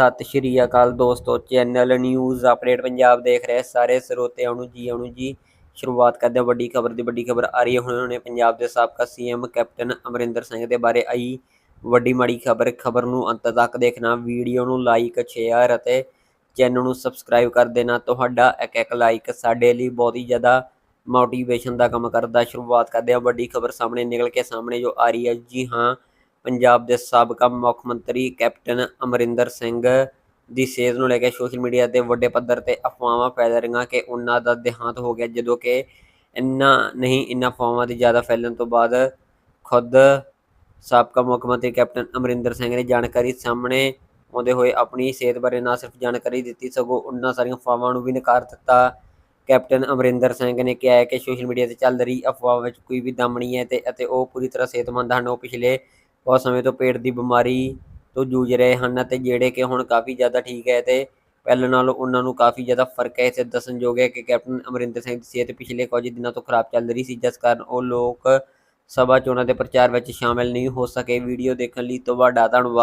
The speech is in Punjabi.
ਸਤਿ ਸ਼੍ਰੀ ਅਕਾਲ ਦੋਸਤੋ ਚੈਨਲ ਨਿਊਜ਼ ਅਪਡੇਟ ਪੰਜਾਬ ਦੇਖ ਰਹੇ ਸਾਰੇ ਸਰੋਤਿਆਂ ਨੂੰ ਜੀ ਆਉਣ ਜੀ। ਸ਼ੁਰੂਆਤ ਕਰਦੇ ਹਾਂ ਵੱਡੀ ਖਬਰ ਦੀ, ਵੱਡੀ ਖਬਰ ਆ ਰਹੀ ਹੈ। ਹੁਣ ਹੁਣੇ ਪੰਜਾਬ ਦੇ ਸਾਬਕਾ ਸੀਐਮ ਕੈਪਟਨ ਅਮਰਿੰਦਰ ਸਿੰਘ ਦੇ ਬਾਰੇ ਆਈ ਵੱਡੀ ਮਾੜੀ ਖਬਰ। ਖਬਰ ਨੂੰ ਅੰਤ ਤੱਕ ਦੇਖਣਾ, ਵੀਡੀਓ ਨੂੰ ਲਾਈਕ ਸ਼ੇਅਰ ਅਤੇ ਚੈਨਲ ਨੂੰ ਸਬਸਕ੍ਰਾਈਬ ਕਰ ਦੇਣਾ। ਤੁਹਾਡਾ ਇੱਕ ਇੱਕ ਲਾਈਕ ਸਾਡੇ ਲਈ ਬਹੁਤ ਹੀ ਜ਼ਿਆਦਾ ਮੋਟੀਵੇਸ਼ਨ ਦਾ ਕੰਮ ਕਰਦਾ। ਸ਼ੁਰੂਆਤ ਕਰਦੇ ਹਾਂ ਵੱਡੀ ਖਬਰ ਸਾਹਮਣੇ ਨਿਕਲ ਕੇ ਸਾਹਮਣੇ ਜੋ ਆ ਰਹੀ ਹੈ। ਜੀ ਹਾਂ ਪੰਜਾਬ ਦੇ ਸਾਬਕਾ ਮੁੱਖ ਮੰਤਰੀ ਕੈਪਟਨ ਅਮਰਿੰਦਰ ਸਿੰਘ ਦੀ ਸਿਹਤ ਨੂੰ ਲੈ ਕੇ ਸੋਸ਼ਲ ਮੀਡੀਆ ਤੇ ਵੱਡੇ ਪੱਧਰ ਤੇ ਅਫਵਾਹਾਂ ਫੈਲ ਰਹੀਆਂ ਕਿ ਉਹਨਾਂ ਦਾ ਦੇਹਾਂਤ ਹੋ ਗਿਆ, ਜਦੋਂ ਕਿ ਇੰਨਾ ਨਹੀਂ ਇਨ੍ਹਾਂ ਅਫਵਾਹਾਂ ਦੀ ਜ਼ਿਆਦਾ ਫੈਲਣ ਤੋਂ ਬਾਅਦ ਖੁਦ ਸਾਬਕਾ ਮੁੱਖ ਮੰਤਰੀ ਕੈਪਟਨ ਅਮਰਿੰਦਰ ਸਿੰਘ ਨੇ ਜਾਣਕਾਰੀ ਸਾਹਮਣੇ ਆਉਂਦੇ ਹੋਏ ਆਪਣੀ ਸਿਹਤ ਬਾਰੇ ਨਾ ਸਿਰਫ ਜਾਣਕਾਰੀ ਦਿੱਤੀ, ਸਗੋਂ ਉਹਨਾਂ ਸਾਰੀਆਂ ਅਫਵਾਹਾਂ ਨੂੰ ਵੀ ਨਕਾਰ ਦਿੱਤਾ। ਕੈਪਟਨ ਅਮਰਿੰਦਰ ਸਿੰਘ ਨੇ ਕਿਹਾ ਹੈ ਕਿ ਸੋਸ਼ਲ ਮੀਡੀਆ ਤੇ ਚੱਲ ਰਹੀ ਅਫਵਾਹ ਵਿੱਚ ਕੋਈ ਵੀ ਦਮ ਨਹੀਂ ਹੈ ਤੇ, ਅਤੇ ਉਹ ਪੂਰੀ ਤਰ੍ਹਾਂ ਸਿਹਤਮੰਦ ਹਨ। ਉਹ ਪਿਛਲੇ ਬਹੁਤ ਸਮੇਂ ਤੋਂ ਪੇਟ ਦੀ ਬਿਮਾਰੀ ਤੋਂ ਜੂਝ ਰਹੇ ਹਨ ਅਤੇ ਜਿਹੜੇ ਕਿ ਹੁਣ ਕਾਫੀ ਜ਼ਿਆਦਾ ਠੀਕ ਹੈ ਤੇ ਪਹਿਲਾਂ ਨਾਲੋਂ ਉਹਨਾਂ ਨੂੰ ਕਾਫੀ ਜ਼ਿਆਦਾ ਫ਼ਰਕ ਹੈ ਇਸੇ ਦੱਸਣਯੋਗ ਹੈ ਕਿ ਕੈਪਟਨ ਅਮਰਿੰਦਰ ਸਿੰਘ ਦੀ ਸਿਹਤ ਪਿਛਲੇ ਕੁਝ ਦਿਨਾਂ ਤੋਂ ਖਰਾਬ ਚੱਲ ਰਹੀ ਸੀ, ਜਿਸ ਕਾਰਨ ਉਹ ਲੋਕ ਸਭਾ ਚੋਣਾਂ ਦੇ ਪ੍ਰਚਾਰ ਵਿੱਚ ਸ਼ਾਮਲ ਨਹੀਂ ਹੋ ਸਕੇ। ਵੀਡੀਓ ਦੇਖਣ ਲਈ ਤੁਹਾਡਾ ਧੰਨਵਾਦ।